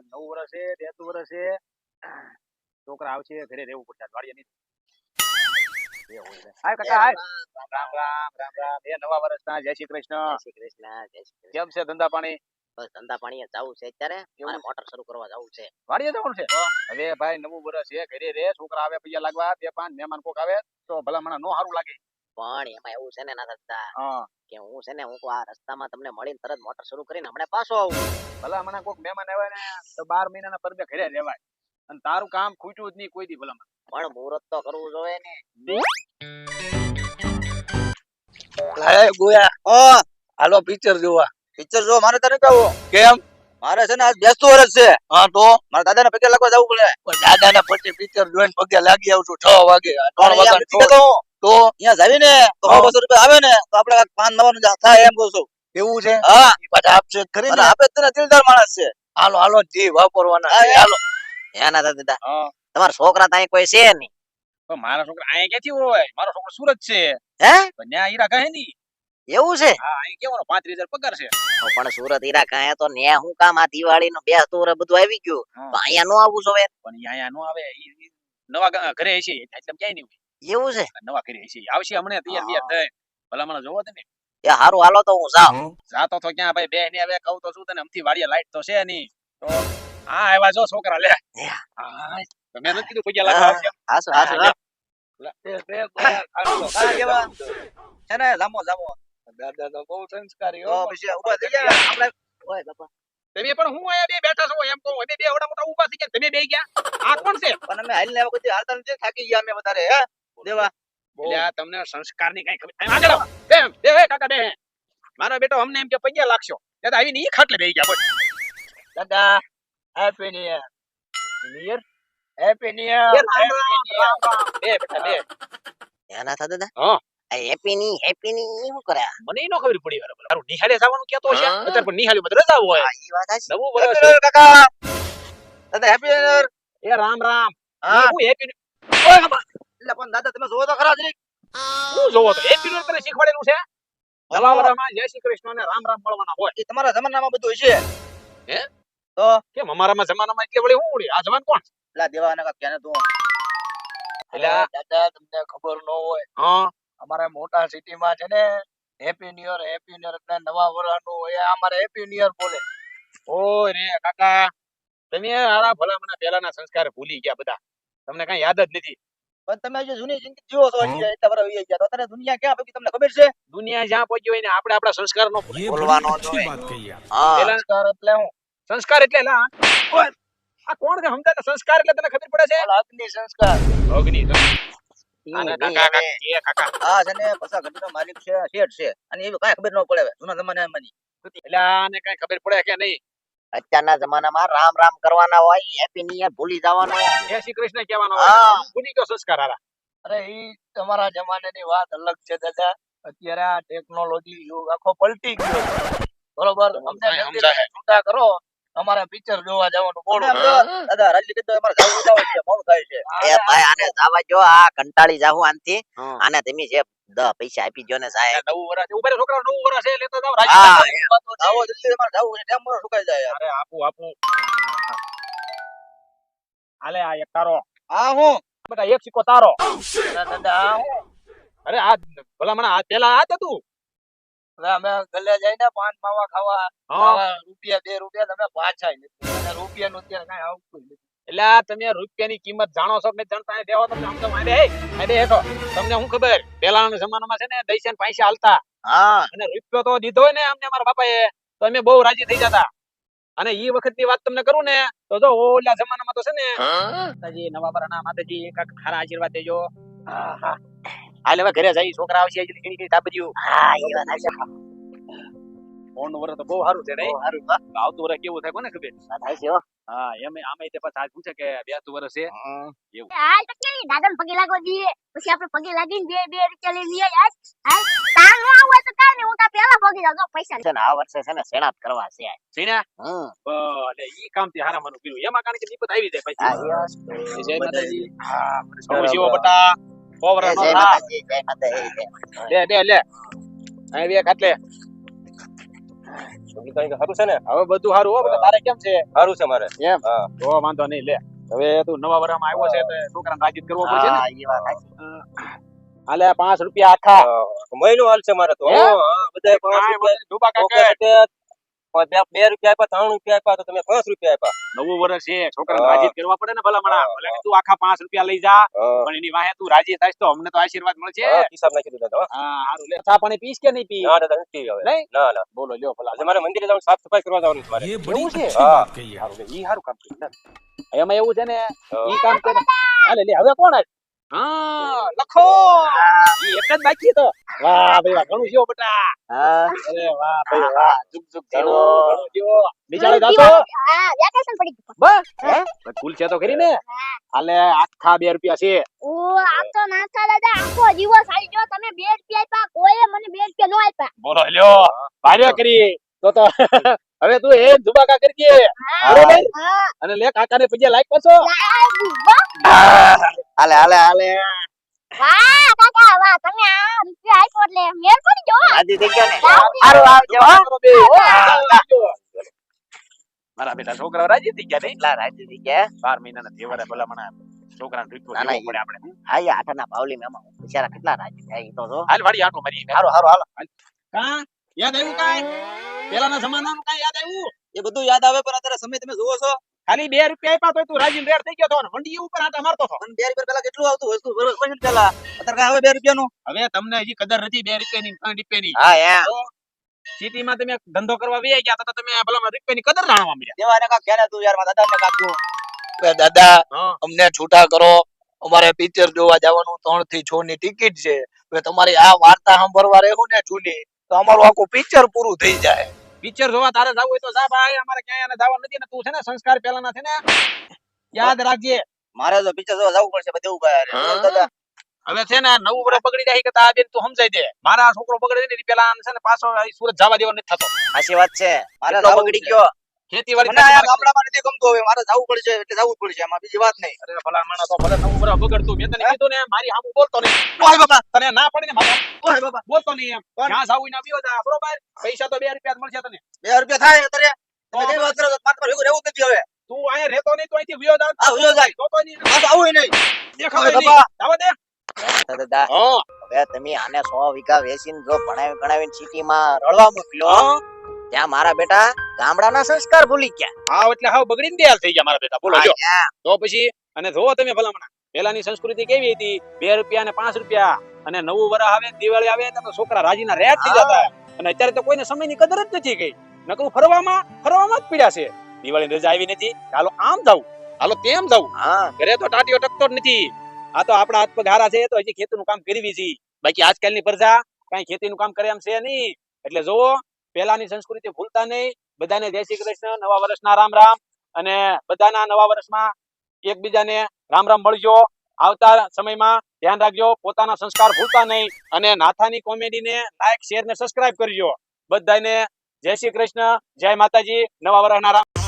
આજ નવું વર્ષ છે બેસતું વર્ષ છે છોકરા આવશે ઘરે રહેવું પડશે વાડીએ નહીં. એ હોય છે. હાય કાકા હાય. રામ રામ રામ રામ. એ નવા વર્ષના જય શ્રી કૃષ્ણ. કૃષ્ણ જય શ્રી કૃષ્ણ. કેમ છે ધંધા પાણી? ધંધા પાણીએ જવું છે અત્યારે. મોટર શરૂ કરવા જવું છે. વાડીએ જવાનું ભાઈ નવું વર્ષ ઘરે રે છોકરા આવે પૈયા લાગવા બે પાંચ મહેમાન કોક આવે તો ભલા મને નો સારું લાગે. પણ એમાં એવું છે ને ના થતા કે હું છે ને હું આ રસ્તામાં તમને મળીને તરત મોટર શરૂ કરીને હમણાં પાછો આવું. ભલે હમણાં કોઈક મહેમાન આવે ને તો બાર મહિનાના પરબે ઘરે રહેવાય. અને તારું કામ ખૂટ્યું જ નહીં કોઈ દી ભલા પણ મુહૂર્ત તો કરવું જોઈએ ને. હે ગોયા. ઓ! હાલો પિક્ચર જોવા. પિક્ચર જો મારે તને કહું. કેમ? મારે છે ને આજ બેસતું વર્ષ છે. હા તો? મારા દાદાને પગે લાગવા જવું પડે. દાદા ને પછી પિક્ચર જોઈને પગે લાગી આવું છું છ વાગે ત્રણ વાગે. તો અહીંયા જાવી ને તો બસો રૂપિયા આવે ને તો આપડે પાંચ નવાનું થાય એમ કહું છું. એવું છે? હા. પાછા આપશે ખરી આપે તને દિલદાર માણસ છે. હાલો હાલો જી વાપરવાના. હાલો. એના દાદા હા. તમારા છોકરા ત્યાં કોઈ છે નહીં. મારા છોકરા અહીંયા ક્યાંથી હોય? મારો છોકરો સુરત છે. હે? પણ હીરા કહે નહીં. એવું છે? હા અહીં કેવાનો પાંત્રીસ હજાર પગાર છે. પણ સુરત હીરા કાંઈ તો ને હું કામ આ દિવાળી નું બે વર્ષ બધું આવી ગયું. અહીંયા નો આવવું જોવે પણ અહીંયા નો આવે નવા ઘરે છે. એટલે ક્યાંય નહીં એવું છે? નવા કરી છે આવશે હમણે તૈયાર તૈયાર થઈ ભલા મને જોવો તને એ હારું હાલો તો હું જાઉં. જાતો તો ક્યાં ભાઈ બે ને હવે કહું તો શું તને? અમથી વાડીએ લાઈટ તો છે નહીં. તો હા આવ્યા જો છોકરા લે. હા. તો મેં નથી કીધું પૈસા લાગવા. હાસુ હાસુ ગોયા, હાલો. છે ને લાંબો લાંબો. દાદા તો બહુ સંસ્કારી હો પછી ઊભા થઈ જાય આપણે ઓય બાપા. તમે પણ હું આયા બે બેઠા છો એમ કહું અમે બે એવડા મોટા ઊભા થઈ ગયા. તમે બે ગયા? આ કોણ છે? પણ અમે હાલીને આવ્યા પછી હાલતા નથી થાકી ગયા અમે વધારે હે? દેવા. એટલે આ તમને સંસ્કારની કઈ ખબર. અહીં આગળ બે બે કાકા બે. મારો બેટો અમને એમ કે પૈયા લાગશો દાદા આવીને ઈ ખાટલે બેહી ગયા બોલ. દાદા happy new year new year happy new year. બે બેટા બે. એના થા દાદા? હા. હેપી ની હેપી ની શું કરે મને નો ખબર પડી વાર તારું નિહાળે જવાનું કેતો છે અત્યારે પણ નિહાળી માં રજા હોય. ઈ વાત હાચી. નવું વર્ષ. Happy New Year, કાકા. દાદા હેપી ન્યુ એ રામ રામ. હા હું હેપી એટલે પણ દાદા તમે જોવો તો ખરા જરીક હું જોવો તો? એક તને શીખવાડેલું છે? નવા જય શ્રી કૃષ્ણ ને રામ રામ બોલવાના હોય. એ તમારા જમાનામાં બધું હશે? કેમ અમારામાં જમાનામાં એટલે વળી હું ઉડી? આ જવાન કોણ એટલે દેવાના કા ક્યાં તું? એટલે દાદા તમને ખબર ન હોય. હા. અમારા મોટા સિટીમાં છે ને happy new year happy new year એટલે નવા વર્ષનું એ અમારે હેપી ન્યુ યર બોલે. ઓય રે કાકા. તમે આરા ભલા મને પેલાના સંસ્કાર ભૂલી ગયા બધા. તમને કઈ યાદ જ નથી. પણ તમે જો જૂની જિંદગી જીવો છો એટલા વર્ષ વીસ ગયા અત્યારે દુનિયા ક્યાં પહોંચી તમને ખબર છે? દુનિયા જ્યાં પહોંચી હોય ને આપણે આપણા સંસ્કાર નો બોલવાનો જોઈએ સંસ્કાર એટલે હું? સંસ્કાર એટલે લા આ કોણ સમજાતા સંસ્કાર એટલે તને ખબર પડે છે? અગ્નિ સંસ્કાર. અગ્નિ માલિક છે છે. અને એવી કઈ ખબર ન પડે. જૂના જમાના એટલે આને કઈ ખબર પડે કે નહીં? અત્યારના જમાનામાં રામ રામ કરવાના હોય હેપી ન્યુ યર ભૂલી જવાનું જય શ્રી કૃષ્ણ કહેવાનો હા. ભૂલી ગયો સંસ્કાર હારા. અરે ઈ તમારા જમાનાની વાત અલગ છે દાદા. અત્યારે આ ટેકનોલોજી યુગ આખો પલટી ગયો બરોબર? અમને. છૂટા કરો અમારે પિક્ચર જોવા જવાનું બોલો. દાદા રાજલી કીધું અમારે જવું જવું છે મોડું થાય છે. એ ભાઈ આને જવા જો આ કંટાળી જાહું આનથી. આને તમે જે દસ પૈસા આપી દો ને સાહેબ. નવું વર્ષ છે. ઊભા છોકરા નવું વર્ષ છે લેતા જાવ આવો જલ્દી તમારે જાવું છે ટેમ સુકાઈ જાય. અરે આપુ આપુ. આલે આ એક તારો. આ હું. બેટા એક સિક્કો તારો. દાદા, અરે આ હું. અરે આ પેલા આ તું હતું. અમે ગલે જઈને પાન માવા ખાવા. રૂપિયા બે રૂપિયા તમે પાછા રૂપિયા નું ત્યાં કઈ કાંઈ આવતું નથી. એટલે આ તમે રૂપિયાની કિંમત જાણો છો મેં જાણતા દેવો તમને સમજો આને એ આને હેઠો. તમને શું ખબર પેલાના જમાનામાં છે ને દૈસે પૈસા હાલતા હા. અને રૂપિયો તો દીધો ને અમને અમારા બાપાએ તો અમે બહુ રાજી થઈ જતા. અને ઈ વખતની વાત તમને કરું ને તો જો ઓલા જમાનામાં તો છે ને માતાજી નવા બરાના માતાજી એક ખારા આશીર્વાદ દેજો. આહા. હાલ હવે ઘરે જઈ છોકરા આવશે એટલે ઘણી ઘણી તાપજ્યું હા એ વાત હાચી. ફોન વર તો બહુ સારું છે નહીં સારું આવતું વર કેવું થાય કોને ખબર? થાય છે હા. એમ આમે તે પાછા આજ પૂછે કે બેસતું વર છે. હાલ તો કેવી દાદા પગે લાગવા દીએ પછી આપણે પગે લાગીને બે બે રૂપિયા લઈને લઈ આવીએ. હાલ. તાર ન આવું હોય તો કાઈ નહીં હું તાર પહેલા પગે જાઉં પૈસા છે ને આ વર્ષે છે ને સેણાત કરવા છે સીને હમ. ભલે ઈ કામથી હારા મનું કર્યું. એમાં કારણ કે નિપત આવી જાય હા, પછી જય માતાજી. હા શિવ બટા કોવરા નો જય માતાજી જય માતાજી લે લે લે. આવી એક આટલે છોકરી કઈ સારું છે ને? હવે બધું સારું હો તારે કેમ છે? સારું છે મારે. એમ? તો વાંધો નહીં લે. હવે તું નવા વરામાં આવ્યો છે તો છોકરાને રાજી કરવો પડશે ને. હાલે પાંચ રૂપિયા આખા. મહિનો હાલ છે મારે તો. બધા ડૂબા કાકા બે રૂપિયા આપ્યા ત્રણ રૂપિયા આપ્યા તો તમે પાંચ રૂપિયા આપ્યા. નવું વર્ષ છે છોકરા રાજી કરવા પડે ને ભલા મણા ભલે તું આખા પાંચ રૂપિયા લઈ જા પણ એની વાહે તું રાજી થાય તો અમને તો આશીર્વાદ મળશે. હિસાબ નાખી દીધા હા. સારું લે. ચા પાણી પીશ કે નહીં પી? ના દાદા નથી હવે. નહીં? ના ના. બોલો લ્યો ભલા. મારે મંદિરે જવાનું સાફ સફાઈ કરવા જવાનું તમારે એ છે? વાત કહી સારું એ કામ કર્યું એમાં એવું છે ને એ કામ કરે. અલે લે હવે કોણ આવે હા લખો. ઈ એક જ બાકી તો વાહ ભાઈ વાહ ઘણું છે બટા. હા. અરે વાહ ભાઈ વાહ. ઝુક ઝુક ઘણું જીવો. ઘણું જીવો. નિશાળે જાશો હા વેકેશન પડી ગયું. બસ. હે. ફૂલ છે તો ખરી ને? આલે આખા 2 રૂપિયા છે. ઓ આમ તો ના ચાલે આખો દિવસ આવી ગયો. તમે 2 રૂપિયા આપ્યા કોઈએ મને 2 રૂપિયા નો આપ્યા. બોલો લ્યો. ભાર્યો કરી. તો તો હવે તું એ ધુબાકા કરજે બરોબર? હા. અને લે કાકાને પગે લાઈક પાછો હાલે હાલે હાલે. વાહ કાકા વાહ તમે આ રૂપિયા આપ્યો એટલે મેર પડી ગયો રાજી થઈ ગયા ને. રાજી. આવજો હો. કરો બે, હો. મારા બેટા છોકરા રાજી થઈ ગયા નહીં કેટલા રાજી થઈ ગયા. બાર મહિનાના તહેવારે ભલા મને છોકરાને દેવો પડે આપણે. હા આઠાના પાવલી મેમાં બિચારા કેટલા રાજી થાય તો જો. હાલ વાડી આટો મારી. હારો હારો હાલો. કા? યાદ આવ્યું કાંઈ? પેલાના જમાનાનું કઈ યાદ આવ્યું? એ બધું યાદ આવે પણ અત્યારે સમય તમે જુઓ છો. ખાલી બે રૂપિયા આપ્યા તો તું રાજીન રેડ થઈ ગયો તો મંડી ઉપર આટા મારતો હતો. બે રૂપિયા પેલા કેટલું આવતું? વસ્તુ બરોબર પેલા. અત્યારે કાંઈ આવે બે રૂપિયાનું? હવે તમને હજી કદર નથી બે રૂપિયાની ત્રણ રૂપિયાની. હા યા સિટીમાં તમે ધંધો કરવા વી ગયા તો તમે ભલા રૂપિયાની કદર જાણવા મળ્યા. દેવાને કાંક ઘેરે તું યાર દાદા ને કાંક તું. દાદા હા. અમને છૂટા કરો. અમારે પિક્ચર જોવા જવાનું ત્રણથી છ ની ટિકિટ છે. તમારી આ વાર્તા સાંભળવા રહેવું ને જૂની તો અમારું આખું પિક્ચર પૂરું થઈ જાય. પિક્ચર જોવા તારે જવું હોય તો જા ભાઈ અમારે ક્યાંય આને જવાનું નથી ને તું છે ને સંસ્કાર પેલાના છે ને યાદ રાખજે. મારે તો પિક્ચર જોવા જવું પડશે બધું ઊભા હા. હવે છે ને નવું વર્ષ બગડી જાય કે આ બેન તું સમજાઈ દે. મારા છોકરો બગડે ને પેલા છે ને પાછો સુરત જવા દેવા નથી થતો. સાચી વાત છે. મારે બગડી ગયો. ખેતીવાડી ગામડામાં નથી ગમતું હવે મારે જવું પડશે એટલે જવું પડશે એમાં બીજી વાત નહીં. અરે ભલા માણસ તો ભલે નવું વર્ષ બગડતું. મેં તને કીધું ને મારી સામું બોલતો નહીં. ઓય બાપા. તને ના પડી ને મારા ઓય બાપા. બોલતો નહીં એમ. જ્યાં જાવું ના બીઓ જા બરોબર? પૈસા તો બે રૂપિયા મળશે તને. બે રૂપિયા થાય અત્યારે. તમે કઈ વાત કરો છો? મારે તો રહેવું નથી હવે. તું અહીંયા રહેતો નહીં તો અહીંથી વિયો જા. આ ઉયો જાય. તો તો નહીં. આ આવું નહીં. દેખાવ બાપા. જવા દે. દાદા હવે તમે આને સો વીઘા વેચીને જો ભણાવી ગણાવીને સિટીમાં રળવા મોકલ્યો ત્યાં મારા બેટા ગામડાના સંસ્કાર ભૂલી ગયા. હા એટલે હાવ બગડીને બેહાલ થઈ ગયા મારા બેટા. બોલો જો. તો પછી અને જો તમે ભલામણા પેલાની સંસ્કૃતિ કેવી હતી? બે રૂપિયા ને પાંચ રૂપિયા. અને નવું વરસ આવે દિવાળી આવે તો છોકરા રાજીના રેત થઈ જતા. અને અત્યારે તો કોઈને સમયની કદર જ નથી કઈ. નકરું ફરવામાં ફરવામાં જ પીડ્યા છે. દિવાળી રજા આવી નથી. ચાલો આમ જાવ હાલો તેમ જાવ ઘરે તો ટાટીઓ ટકતો જ નથી. આ તો આપણા હાથ પગારા છે તો હજી ખેતીનું કામ કરવી છે. બાકી આજકાલની પ્રજા કઈ ખેતીનું કામ કરે એમ છે નહીં. એટલે જોવો પેલાની સંસ્કૃતિ ભૂલતા નહીં. બધાને જય શ્રી કૃષ્ણ, નવા વર્ષના રામ રામ. અને બધાના નવા વર્ષમાં એકબીજાને રામ રામ મળજો. આવતા સમયમાં ધ્યાન રાખજો, પોતાના સંસ્કાર ભૂલતા નહીં અને નાથાની કોમેડીને લાઈક શેર ને સબસ્ક્રાઇબ કરજો. બધાને જય શ્રી કૃષ્ણ, જય માતાજી, નવા વર્ષના રામ